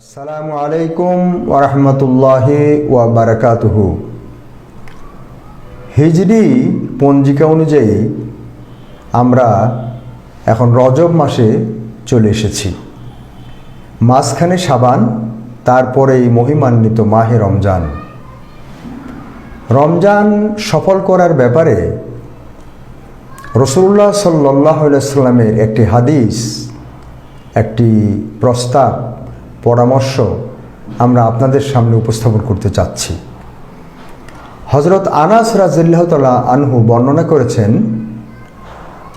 আসসালামু আলাইকুম ওরহমতুল্লাহি ওয়াবারাকাতুহু। হিজরি পঞ্জিকা অনুযায়ী আমরা এখন রজব মাসে চলে এসেছি। মাঝখানে সাবান তারপরেই মহিমান্বিত মাহে রমজান। রমজান সফল করার ব্যাপারে রসুল্লাহ সাল্লাহ সাল্লামের একটি হাদিস, একটি প্রস্তাব পরামর্শ আমরা আপনাদের সামনে উপস্থাপন করতে চাচ্ছি। হজরত আনাস রাজিল্লাহ তালা আনহু বর্ণনা করেছেন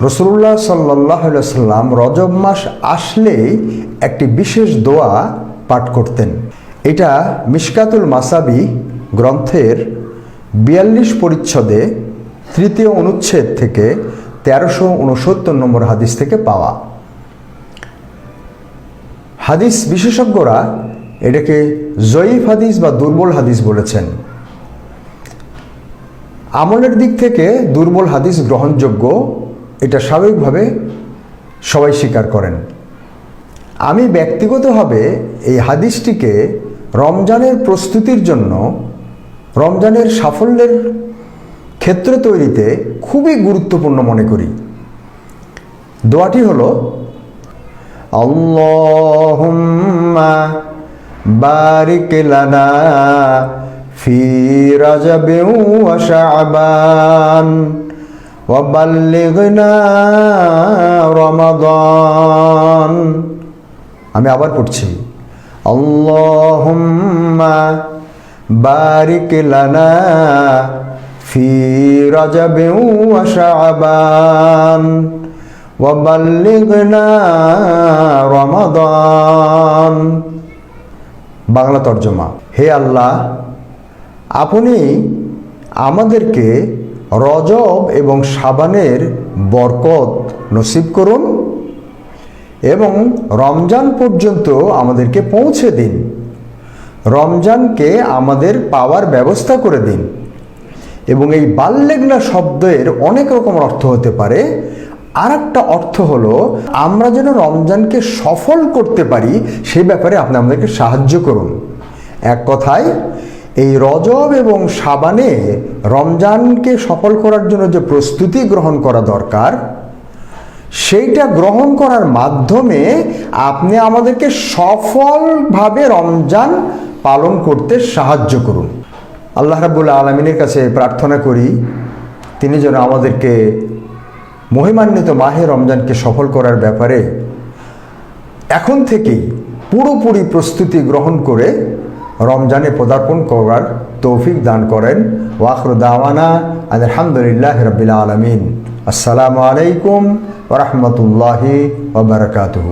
রসুল্লাহ সাল্লাহ সাল্লাম রজব মাস আসলেই একটি বিশেষ দোয়া পাঠ করতেন। এটা মিশকাতুল মাসাবি গ্রন্থের বিয়াল্লিশ পরিচ্ছদে তৃতীয় অনুচ্ছেদ থেকে তেরোশো উনসত্তর নম্বর হাদিস থেকে পাওয়া। হাদিস বিশেষজ্ঞরা এটাকে জয়ীফ হাদিস বা দুর্বল হাদিস বলেছেন। আমলের দিক থেকে দুর্বল হাদিস গ্রহণযোগ্য, এটা স্বাভাবিকভাবে সবাই স্বীকার করেন। আমি ব্যক্তিগতভাবে এই হাদিসটিকে রমজানের প্রস্তুতির জন্য, রমজানের সাফল্যের ক্ষেত্র তৈরিতে খুবই গুরুত্বপূর্ণ মনে করি। দোয়াটি হলো আল্লাহুম্মা বারিক লানা ফি রাজাবে ওয়া শাবান ওয়া বাল্লিগনা রমাদান। আমি আবার পড়ছি। আল্লাহুম্মা বারিক লানা ফি রাজাবে ওয়া শাবান। রমাদান। বাংলা তর্জমা, হে আল্লাহ, আপনি আমাদেরকে রজব এবং সাবানের বরকত নসিব করুন এবং রমজান পর্যন্ত আমাদেরকে পৌঁছে দিন। রমজানকে আমাদের পাওয়ার ব্যবস্থা করে দিন। এবং এই বাল্যেগনা শব্দের অনেক রকম অর্থ হতে পারে। আর একটা অর্থ হলো, আমরা যেন রমজানকে সফল করতে পারি সেই ব্যাপারে আপনি আমাদেরকে সাহায্য করুন। এক কথায়, এই রজব এবং সাবানে রমজানকে সফল করার জন্য যে প্রস্তুতি গ্রহণ করা দরকার, সেইটা গ্রহণ করার মাধ্যমে আপনি আমাদেরকে সফলভাবে রমজান পালন করতে সাহায্য করুন। আল্লাহ রাবুল্লাহ আলমিনের কাছে প্রার্থনা করি, তিনি যেন আমাদেরকে মহিমান্বিত মাহে রমজানকে সফল করার ব্যাপারে এখন থেকেই পুরোপুরি প্রস্তুতি গ্রহণ করে রমজানে পদার্পণ করার তৌফিক দান করেন ওয়াখর দাওয়ানা আলহামদুলিল্লাহ রবিল আলমিন। আসসালামু আলাইকুম ওরহমতুল্লাহি ওবরকাতহু